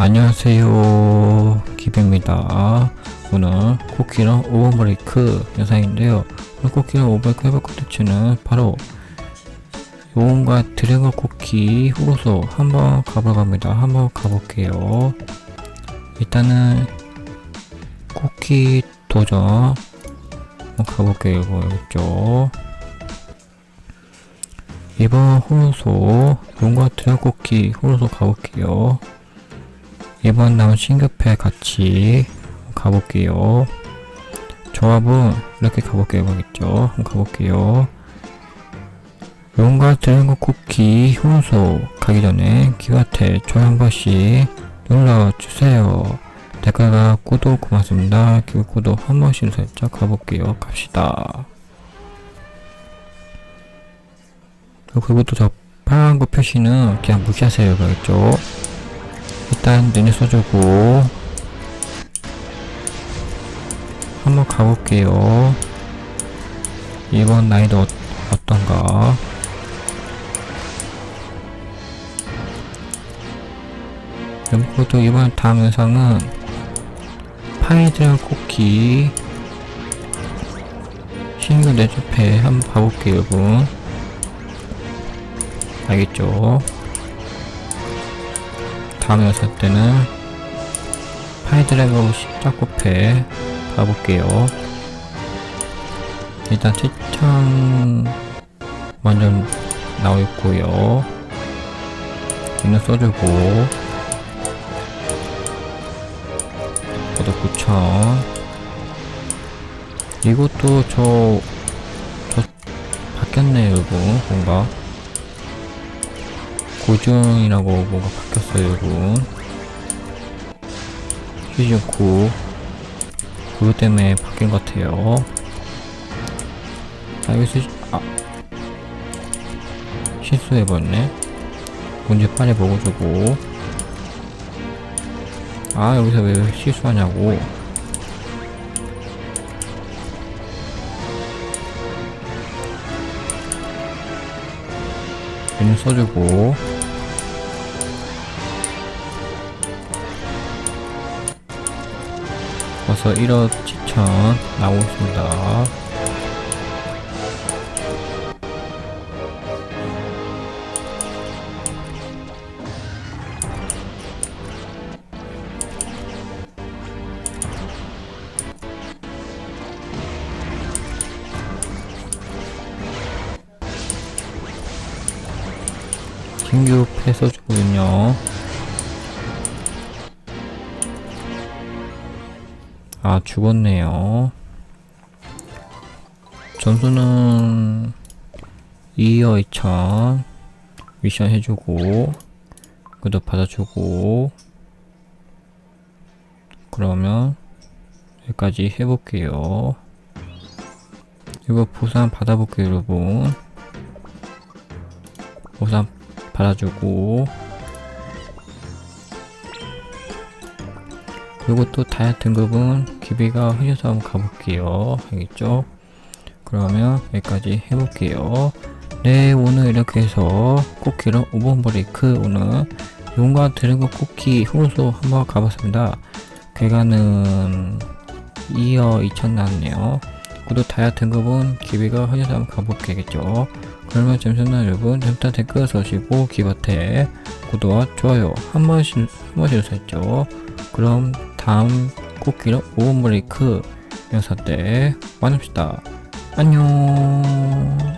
안녕하세요. 기비입니다. 오늘 쿠키랑 오버브레이크 영상인데요. 오늘 쿠키랑 오버브레이크 해볼 콘텐츠는 바로 요원과 드래곤 쿠키 후로서 한번 가보러 갑니다. 한번 가볼게요. 일단은 쿠키 도전 한번 가볼게요 이거 있죠 이번 호로소 용과 드래곤 쿠키 호로소 가볼게요 이번 나온 신규패 같이 가볼게요. 조합은 이렇게 가볼게요. 가겠죠? 가볼게요. 용과 드래곤 쿠키 효소 가기 전에 기와테 좋아요 한 번씩 눌러주세요. 댓글과 구독 고맙습니다. 기호 구독 한 번씩 살짝 가볼게요. 갑시다. 그리고 또 저 파란 거 표시는 그냥 무시하세요. 그랬죠? 일단 눈이 써주고 한번 가볼게요. 이번 나이도 어, 어떤가? 그리고 또 이번 다음 영상은 파이드랑 쿠키 신규 내주패 한번 봐볼게요, 여러분. 알겠죠? 다음 영상 때는 파이드래곤 십자코패 가볼게요. 일단 추천 먼저 나와 있고요. 이는 써주고 저도 9천 이것도 저, 저 바뀌었네요 여러분 뭔가 고정이라고 뭐가 바뀌었어요 여러분? 시즌 9 그것 때문에 바뀐 것 같아요. 아 여기서 시- 아. 실수해버렸네. 문제 빨리 먹어주고. 아 여기서 왜 실수하냐고. 메뉴 써주고 벌써 1억 7천 나오고 있습니다. 신규 패 써주거든요. 아, 죽었네요. 점수는 2어 2천 미션 해주고 그도 받아주고 그러면 여기까지 해볼게요. 이거 보상 받아볼게요, 여러분. 보상 받아주고 또 다이아 등급은 기비가 흘려서 한번 가볼게요. 알겠죠? 그러면 여기까지 해볼게요. 네 오늘 이렇게 해서 쿠키랑 오븐 브레이크 오늘 용과 드래곤 쿠키 후로소 한번 가봤습니다. 괴가는 2어 2천 나왔네요. 그리고 다이아 등급은 기비가 흘려서 한번 가볼게요. 그러면 점수는 여러분? 점타 댓글 써주시고 기버테 구독과 좋아요 한 번씩 한 번씩 설정 그럼 다음 쿠키로 오븐 브레이크 영상 때 만납시다. 안녕